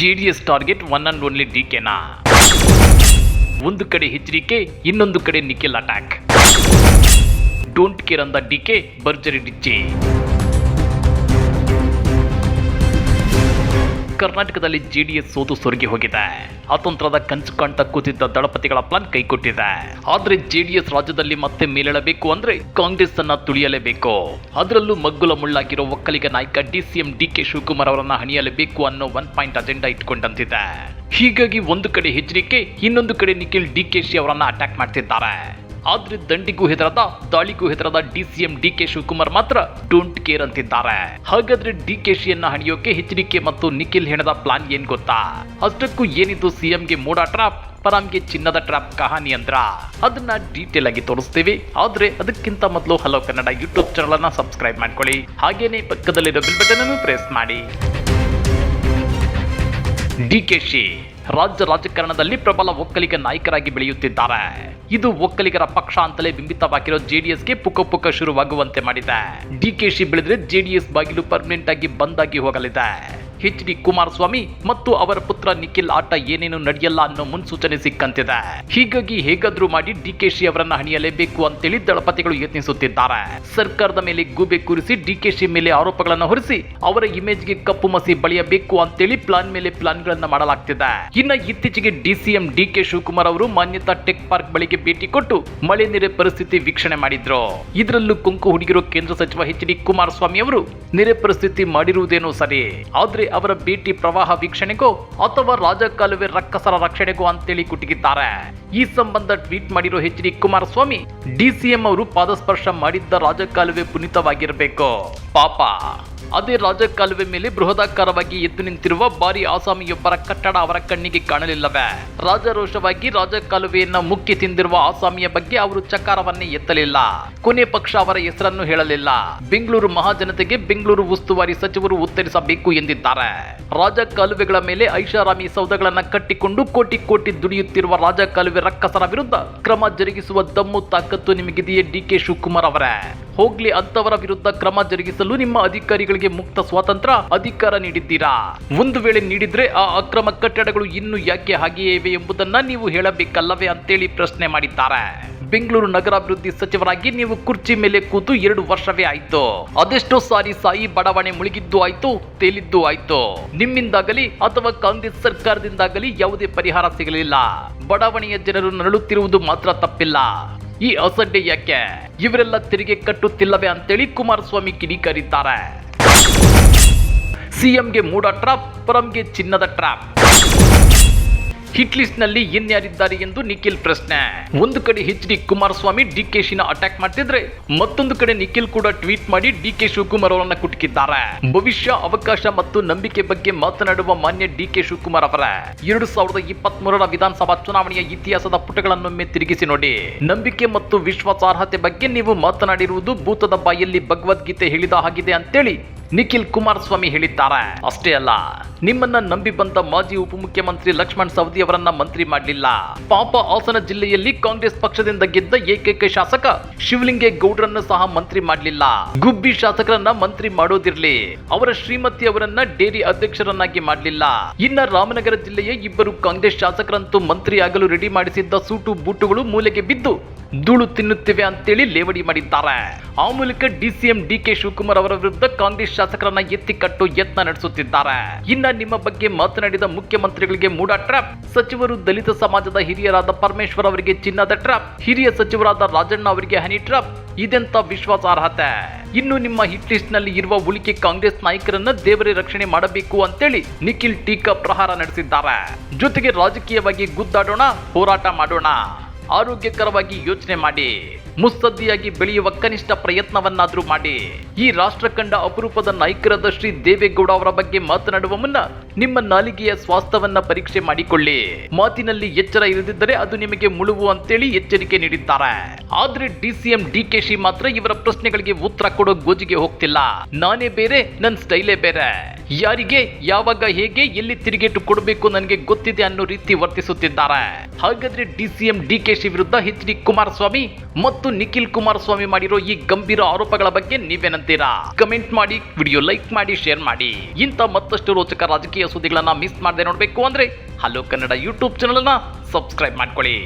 JDS target one and only D K. ಒಂದು ಕಡೆ ಎಚ್ಚರಿಕೆ, ಇನ್ನೊಂದು ಕಡೆ ನಿಖಿಲ್ ಅಟ್ಯಾಕ್ ಡೋಂಟ್ ಕೇರ್ ಅಂದ ಡಿ ಕೆ ಭರ್ಜರಿ ಡಿಚ್ಚಿ. ಕರ್ನಾಟಕದಲ್ಲಿ ಜೆಡಿಎಸ್ ಸೋತು ಸೊರಗಿ ಹೋಗಿದೆ. ಅತಂತ್ರದ ಕಂಚು ಕಾಣ್ತಾ ಕೂತಿದ್ದ ದಳಪತಿಗಳ ಪ್ಲಾನ್ ಕೈಕೊಟ್ಟಿದೆ. ಆದ್ರೆ ಜೆಡಿಎಸ್ ರಾಜ್ಯದಲ್ಲಿ ಮತ್ತೆ ಮೇಲೇಳಬೇಕು ಅಂದ್ರೆ ಕಾಂಗ್ರೆಸ್ ಅನ್ನ ತುಳಿಯಲೇಬೇಕು. ಅದರಲ್ಲೂ ಮಗ್ಗುಲ ಮುಳ್ಳಾಗಿರೋ ಒಕ್ಕಲಿಗ ನಾಯಕ D C M D K Shivakumar ಅವರನ್ನ ಹಣಿಯಲೇಬೇಕು ಅನ್ನೋ ಒನ್ ಪಾಯಿಂಟ್ ಅಜೆಂಡಾ ಇಟ್ಕೊಂಡಂತಿದೆ. ಹೀಗಾಗಿ ಒಂದು ಕಡೆ ಹೆಚ್ಚರಿಕೆ ಇನ್ನೊಂದು ಕಡೆ ನಿಖಿಲ್ ಡಿ ಕೆ ಶಿ ಅವರನ್ನ ಅಟ್ಯಾಕ್ ಮಾಡ್ತಿದ್ದಾರೆ. ಆದ್ರೆ ದಂಡಿಗೂ ಹೆದರದ, ದಾಳಿಗೂ ಹೆದರದ D C M D K Shivakumar ಮಾತ್ರ ಡೋಂಟ್ ಕೇರ್ ಅಂತಿದ್ದಾರೆ. ಹಾಗಾದ್ರೆ ಡಿ ಕೆ ಶಿಯನ್ನ ಹಣಿಯೋಕೆ ಎಚ್ಚರಿಕೆ ಮತ್ತು ನಿಖಿಲ್ ಹೆಣದ ಪ್ಲಾನ್ ಏನ್ ಗೊತ್ತಾ? ಅಷ್ಟಕ್ಕೂ ಏನಿದು ಸಿಎಂಗೆ ಮೂಡ ಟ್ರಾಪ್, ಪರಾಮ್ಗೆ ಚಿನ್ನದ ಟ್ರಾಪ್ ಕಹಾನಿ ಅಂದ್ರ? ಅದನ್ನ ಡೀಟೇಲ್ ಆಗಿ ತೋರಿಸ್ತೀವಿ. ಆದ್ರೆ ಅದಕ್ಕಿಂತ ಮೊದಲು ಹಲೋ ಕನ್ನಡ ಯೂಟ್ಯೂಬ್ ಚಾನಲ್ ಅನ್ನ ಸಬ್ಸ್ಕ್ರೈಬ್ ಮಾಡ್ಕೊಳ್ಳಿ. ಹಾಗೇನೆ ಪಕ್ಕದಲ್ಲಿರೋ ಬಿಲ್ ಬಟನ್ ಅನ್ನು ಪ್ರೆಸ್ ಮಾಡಿ. ಡಿಕೆಶಿ ರಾಜ್ಯ ರಾಜಕಾರಣದಲ್ಲಿ ಪ್ರಬಲ ಒಕ್ಕಲಿಗ ನಾಯಕರಾಗಿ ಬೆಳೆಯುತ್ತಿದ್ದಾರೆ. ಇದು ಒಕ್ಕಲಿಗರ ಪಕ್ಷ ಅಂತಲೇ ಬಿಂಬಿತವಾಗಿರೋ ಜೆಡಿಎಸ್ಗೆ ಪುಕ ಪುಕ ಶುರುವಾಗುವಂತೆ ಮಾಡಿದೆ. ಡಿಕೆಶಿ ಬೆಳೆದ್ರೆ ಜೆಡಿಎಸ್ ಬಾಗಿಲು ಪರ್ಮನೆಂಟ್ ಆಗಿ ಬಂದ್ ಆಗಿ ಹೋಗಲಿದೆ. ಎಚ್ ಡಿ ಕುಮಾರಸ್ವಾಮಿ ಮತ್ತು ಅವರ ಪುತ್ರ ನಿಖಿಲ್ ಆಟ ಏನೇನು ನಡೆಯಲ್ಲ ಅನ್ನೋ ಮುನ್ಸೂಚನೆ ಸಿಕ್ಕಂತಿದೆ. ಹೀಗಾಗಿ ಹೇಗಾದ್ರೂ ಮಾಡಿ ಡಿಕೆಶಿ ಅವರನ್ನ ಹಣಿಯಲೇಬೇಕು ಅಂತೇಳಿ ದಳಪತಿಗಳು ಯತ್ನಿಸುತ್ತಿದ್ದಾರೆ. ಸರ್ಕಾರದ ಮೇಲೆ ಗೂಬೆ ಕೂರಿಸಿ ಡಿಕೆಶಿ ಮೇಲೆ ಆರೋಪಗಳನ್ನು ಹೊರಿಸಿ ಅವರ ಇಮೇಜ್ಗೆ ಕಪ್ಪು ಮಸಿ ಬಳಿಯಬೇಕು ಅಂತೇಳಿ ಪ್ಲಾನ್ ಮೇಲೆ ಪ್ಲಾನ್ಗಳನ್ನ ಮಾಡಲಾಗ್ತಿದೆ. ಇನ್ನ ಇತ್ತೀಚೆಗೆ ಡಿಸಿಎಂ ಡಿ ಕೆ ಶಿವಕುಮಾರ್ ಅವರು ಮಾನ್ಯತಾ ಟೆಕ್ ಪಾರ್ಕ್ ಬಳಿಗೆ ಭೇಟಿ ಕೊಟ್ಟು ಮಳೆ ನೆರೆ ಪರಿಸ್ಥಿತಿ ವೀಕ್ಷಣೆ ಮಾಡಿದ್ರು. ಇದರಲ್ಲೂ ಕುಂಕು ಹುಡುಗಿರೋ ಕೇಂದ್ರ ಸಚಿವ ಎಚ್ ಡಿ ಕುಮಾರಸ್ವಾಮಿ ಅವರು ನೆರೆ ಪರಿಸ್ಥಿತಿ ಮಾಡಿರುವುದೇನೋ ಸರಿ. ಆದ್ರೆ ಅವರ ಭೇಟಿ ಪ್ರವಾಹ ವೀಕ್ಷಣೆಗೂ ಅಥವಾ ರಾಜಕಾಲುವೆ ರಕ್ಕಸರ ರಕ್ಷಣೆಗೂ ಅಂತೇಳಿ ಕುಟುಕಿದ್ದಾರೆ ಈ ಸಂಬಂಧ ಟ್ವೀಟ್ ಮಾಡಿರೋ ಎಚ್ ಡಿ ಕುಮಾರಸ್ವಾಮಿ ಡಿಸಿಎಂ ಅವರು ಪಾದಸ್ಪರ್ಶ ಮಾಡಿದ್ದ ರಾಜಕಾಲುವೆ ಪುನೀತವಾಗಿರಬೇಕು. ಪಾಪ. ಅದೇ ರಾಜಕಾಲುವೆ ಮೇಲೆ ಬೃಹದಾಕಾರವಾಗಿ ಎದ್ದು ನಿಂತಿರುವ ಬಾರಿ ಆಸಾಮಿಯೊಬ್ಬರ ಕಟ್ಟಡ ಅವರ ಕಣ್ಣಿಗೆ ಕಾಣಲಿಲ್ಲವೇ? ರಾಜರೋಷವಾಗಿ ರಾಜಕಾಲುವೆಯನ್ನು ಮುಕ್ಕಿ ತಿಂದಿರುವ ಆಸಾಮಿಯ ಬಗ್ಗೆ ಅವರು ಚಕಾರವನ್ನೇ ಎತ್ತಲಿಲ್ಲ. ಕೊನೆ ಪಕ್ಷ ಅವರ ಹೆಸರನ್ನು ಹೇಳಲಿಲ್ಲ. ಬೆಂಗಳೂರು ಮಹಾಜನತೆಗೆ ಬೆಂಗಳೂರು ಉಸ್ತುವಾರಿ ಸಚಿವರು ಉತ್ತರಿಸಬೇಕು ಎಂದಿದ್ದಾರೆ. ರಾಜಕಾಲುವೆಗಳ ಮೇಲೆ ಐಷಾರಾಮಿ ಸೌಧಗಳನ್ನ ಕಟ್ಟಿಕೊಂಡು ಕೋಟಿ ಕೋಟಿ ದುಡಿಯುತ್ತಿರುವ ರಾಜಕಾಲುವೆ ರಕ್ಕಸರ ವಿರುದ್ಧ ಕ್ರಮ ಜರುಗಿಸುವ ದಮ್ಮು ತಾಕತ್ತು ನಿಮಗಿದೆಯೇ ಡಿ ಕೆ ಶಿವಕುಮಾರ್ ಅವರೇ? ಹೋಗ್ಲಿ ಅಂತವರ ವಿರುದ್ಧ ಕ್ರಮ ಜರುಗಿಸಲು ನಿಮ್ಮ ಅಧಿಕಾರಿಗಳಿಗೆ ಮುಕ್ತ ಸ್ವಾತಂತ್ರ್ಯ ಅಧಿಕಾರ ನೀಡಿದ್ದೀರಾ? ಒಂದು ವೇಳೆ ನೀಡಿದ್ರೆ ಆ ಅಕ್ರಮ ಕಟ್ಟಡಗಳು ಇನ್ನು ಯಾಕೆ ಹಾಗೆಯೇ ಇವೆ ಎಂಬುದನ್ನ ನೀವು ಹೇಳಬೇಕಲ್ಲವೇ ಅಂತೇಳಿ ಪ್ರಶ್ನೆ ಮಾಡಿದ್ದಾರೆ. ಬೆಂಗಳೂರು ನಗರಾಭಿವೃದ್ಧಿ ಸಚಿವರಾಗಿ ನೀವು ಕುರ್ಚಿ ಮೇಲೆ ಕೂತು ಎರಡು ವರ್ಷವೇ ಆಯ್ತು. ಅದೆಷ್ಟೋ ಸಾರಿ ಸಾಯಿ ಬಡಾವಣೆ ಮುಳುಗಿದ್ದು ಆಯ್ತು, ತೇಲಿದ್ದು ಆಯ್ತು. ನಿಮ್ಮಿಂದಾಗಲಿ ಅಥವಾ ಕಾಂಗ್ರೆಸ್ ಸರ್ಕಾರದಿಂದಾಗಲಿ ಯಾವುದೇ ಪರಿಹಾರ ಸಿಗಲಿಲ್ಲ. ಬಡಾವಣೆಯ ಜನರು ನರಳುತ್ತಿರುವುದು ಮಾತ್ರ ತಪ್ಪಿಲ್ಲ. ಈ ಅಸಡ್ಡೆ ಯಾಕೆ ಇವರೆಲ್ಲ ತೆರಿಗೆ ಕಟ್ಟುತ್ತಿಲ್ಲವೇ ಅಂತೇಳಿ ಕುಮಾರಸ್ವಾಮಿ ಕಿಡಿಕಾರಿದ್ದಾರೆ. ಸಿಎಂಗೆ ಮೂಡ ಟ್ರಾಪ್, ಪರಂಗೆ ಚಿನ್ನದ ಟ್ರಾಪ್. ಹಿಟ್ ಲಿಸ್ಟ್ನಲ್ಲಿ ಇನ್ಯಾರಿದ್ದಾರೆ ಎಂದು ನಿಖಿಲ್ ಪ್ರಶ್ನೆ. ಒಂದು ಕಡೆ H D Kumaraswamy D K ಶಿನ attack ಮಾಡ್ತಿದ್ರೆ, ಮತ್ತೊಂದು ಕಡೆ ನಿಖಿಲ್ ಕೂಡ ಟ್ವೀಟ್ ಮಾಡಿ ಡಿ ಕೆ ಶಿವಕುಮಾರ್ ಅವರನ್ನ ಕುಟುಕಿದ್ದಾರೆ. ಭವಿಷ್ಯ, ಅವಕಾಶ ಮತ್ತು ನಂಬಿಕೆ ಬಗ್ಗೆ ಮಾತನಾಡುವ ಮಾನ್ಯ ಡಿ ಕೆ ಶಿವಕುಮಾರ್ ಅವರ, ಎರಡು ಸಾವಿರದ ಇಪ್ಪತ್ತ್ ಮೂರರ ವಿಧಾನಸಭಾ ಚುನಾವಣೆಯ ಇತಿಹಾಸದ ಪುಟಗಳನ್ನೊಮ್ಮೆ ತಿರುಗಿಸಿ ನೋಡಿ. ನಂಬಿಕೆ ಮತ್ತು ವಿಶ್ವಾಸಾರ್ಹತೆ ಬಗ್ಗೆ ನೀವು ಮಾತನಾಡಿರುವುದು ಭೂತದ ಬಾಯಲ್ಲಿ ಭಗವದ್ಗೀತೆ ಹೇಳಿದ ಹಾಗಿದೆ ಅಂತೇಳಿ ನಿಖಿಲ್ ಕುಮಾರಸ್ವಾಮಿ ಹೇಳಿದ್ದಾರೆ. ಅಷ್ಟೇ ಅಲ್ಲ ನಿಮ್ಮನ್ನ ನಂಬಿ ಬಂದ ಮಾಜಿ ಉಪಮುಖ್ಯಮಂತ್ರಿ ಲಕ್ಷ್ಮಣ್ ಸವದಿ ಅವರನ್ನ ಮಂತ್ರಿ ಮಾಡಲಿಲ್ಲ. ಪಾಪ ಹಾಸನ ಜಿಲ್ಲೆಯಲ್ಲಿ ಕಾಂಗ್ರೆಸ್ ಪಕ್ಷದಿಂದ ಗೆದ್ದ ಏಕೈಕ ಶಾಸಕ ಶಿವಲಿಂಗೇಗೌಡರನ್ನ ಸಹ ಮಂತ್ರಿ ಮಾಡಲಿಲ್ಲ. ಗುಬ್ಬಿ ಶಾಸಕರನ್ನ ಮಂತ್ರಿ ಮಾಡೋದಿರ್ಲಿ. ಅವರ ಶ್ರೀಮತಿ ಅವರನ್ನ ಡೇರಿ ಅಧ್ಯಕ್ಷರನ್ನಾಗಿ ಮಾಡಲಿಲ್ಲ. ಇನ್ನ ರಾಮನಗರ ಜಿಲ್ಲೆಯ ಇಬ್ಬರು ಕಾಂಗ್ರೆಸ್ ಶಾಸಕರಂತೂ ಮಂತ್ರಿ ಆಗಲು ರೆಡಿ ಮಾಡಿಸಿದ್ದ ಸೂಟು ಬೂಟುಗಳು ಮೂಲೆಗೆ ಬಿದ್ದು ಧೂಳು ತಿನ್ನುತ್ತಿವೆ ಅಂತೇಳಿ ಲೇವಡಿ ಮಾಡಿದ್ದಾರೆ. ಆ ಮೂಲಕ ಡಿಸಿಎಂ ಡಿ ಕೆ ಶಿವಕುಮಾರ್ ಅವರ ವಿರುದ್ಧ ಕಾಂಗ್ರೆಸ್ ಶಾಸಕರನ್ನ ಎತ್ತಿ ಕಟ್ಟು ಯತ್ನ ನಡೆಸುತ್ತಿದ್ದಾರೆ. ಇನ್ನ ನಿಮ್ಮ ಬಗ್ಗೆ ಮಾತನಾಡಿದ ಮುಖ್ಯಮಂತ್ರಿಗಳಿಗೆ ಮೂಡ ಟ್ರಾಪ್ ಸಚಿವರು ದಲಿತ ಸಮಾಜದ ಹಿರಿಯರಾದ ಪರಮೇಶ್ವರ್ ಅವರಿಗೆ ಚಿನ್ನದ ಟ್ರಾಪ್ ಹಿರಿಯ ಸಚಿವರಾದ ರಾಜಣ್ಣ ಅವರಿಗೆ ಹನಿ ಟ್ರಾಪ್ ಇದೆಂತ ವಿಶ್ವಾಸಾರ್ಹತೆ. ಇನ್ನು ನಿಮ್ಮ ಹಿಟ್ ಲಿಸ್ಟ್ನಲ್ಲಿ ಇರುವ ಉಳಿಕೆ ಕಾಂಗ್ರೆಸ್ ನಾಯಕರನ್ನ ದೇವರೇ ರಕ್ಷಣೆ ಮಾಡಬೇಕು ಅಂತೇಳಿ ನಿಖಿಲ್ ಟೀಕಾ ಪ್ರಹಾರ ನಡೆಸಿದ್ದಾರೆ. ಜೊತೆಗೆ ರಾಜಕೀಯವಾಗಿ ಗುದ್ದಾಡೋಣ, ಹೋರಾಟ ಮಾಡೋಣ. ಆರೋಗ್ಯಕರವಾಗಿ ಯೋಚನೆ ಮಾಡಿ. ಮುತ್ಸದ್ದಿಯಾಗಿ ಬೆಳೆಯುವ ಕನಿಷ್ಠ ಪ್ರಯತ್ನವನ್ನಾದರೂ ಮಾಡಿ. ಈ ರಾಷ್ಟ್ರ ಕಂಡ ಅಪರೂಪದ ನಾಯಕರಾದ ಶ್ರೀ ದೇವೇಗೌಡ ಅವರ ಬಗ್ಗೆ ಮಾತನಾಡುವ ಮುನ್ನ ನಿಮ್ಮ ನಾಲಿಗೆಯ ಸ್ವಾಸ್ಥ್ಯವನ್ನ ಪರೀಕ್ಷೆ ಮಾಡಿಕೊಳ್ಳಿ. ಮಾತಿನಲ್ಲಿ ಎಚ್ಚರ ಇರದಿದ್ದರೆ ಅದು ನಿಮಗೆ ಮುಳುವು ಅಂತೇಳಿ ಎಚ್ಚರಿಕೆ ನೀಡಿದ್ದಾರೆ. ಆದ್ರೆ ಡಿಸಿಎಂ ಡಿಕೆಶಿ ಮಾತ್ರ ಇವರ ಪ್ರಶ್ನೆಗಳಿಗೆ ಉತ್ತರ ಕೊಡೋ ಗೋಜಿಗೆ ಹೋಗ್ತಿಲ್ಲ. ನಾನೇ ಬೇರೆ ನನ್ನ ಸ್ಟೈಲೇ ಬೇರೆ. ಯಾರಿಗೆ, ಯಾವಾಗ, ಹೇಗೆ, ಎಲ್ಲಿ ತಿರುಗೇಟು ಕೊಡಬೇಕು ನನಗೆ ಗೊತ್ತಿದೆ ಅನ್ನೋ ರೀತಿ ವರ್ತಿಸುತ್ತಿದ್ದಾರೆ. ಹಾಗಾದ್ರೆ ಡಿಸಿಎಂ ಡಿಕೆಶಿ ವಿರುದ್ಧ ಎಚ್ ಡಿ ಕುಮಾರಸ್ವಾಮಿ ಮತ್ತು ನಿಖಿಲ್ ಕುಮಾರಸ್ವಾಮಿ ಮಾಡಿರೋ ಈ ಗಂಭೀರ ಆರೋಪಗಳ ಬಗ್ಗೆ ನೀವೇನಂತೀರಾ? ಕಮೆಂಟ್ ಮಾಡಿ, ವಿಡಿಯೋ ಲೈಕ್ ಮಾಡಿ, ಶೇರ್ ಮಾಡಿ. ಇಂಥ ಮತ್ತಷ್ಟು ರೋಚಕ ರಾಜಕೀಯ ಸುದ್ದಿಗಳನ್ನ ಮಿಸ್ ಮಾಡದೆ ನೋಡಬೇಕು ಅಂದ್ರೆ ಹಲೋ ಕನ್ನಡ ಯೂಟ್ಯೂಬ್ ಚಾನಲ್ನ ಸಬ್ಸ್ಕ್ರೈಬ್ ಮಾಡ್ಕೊಳ್ಳಿ.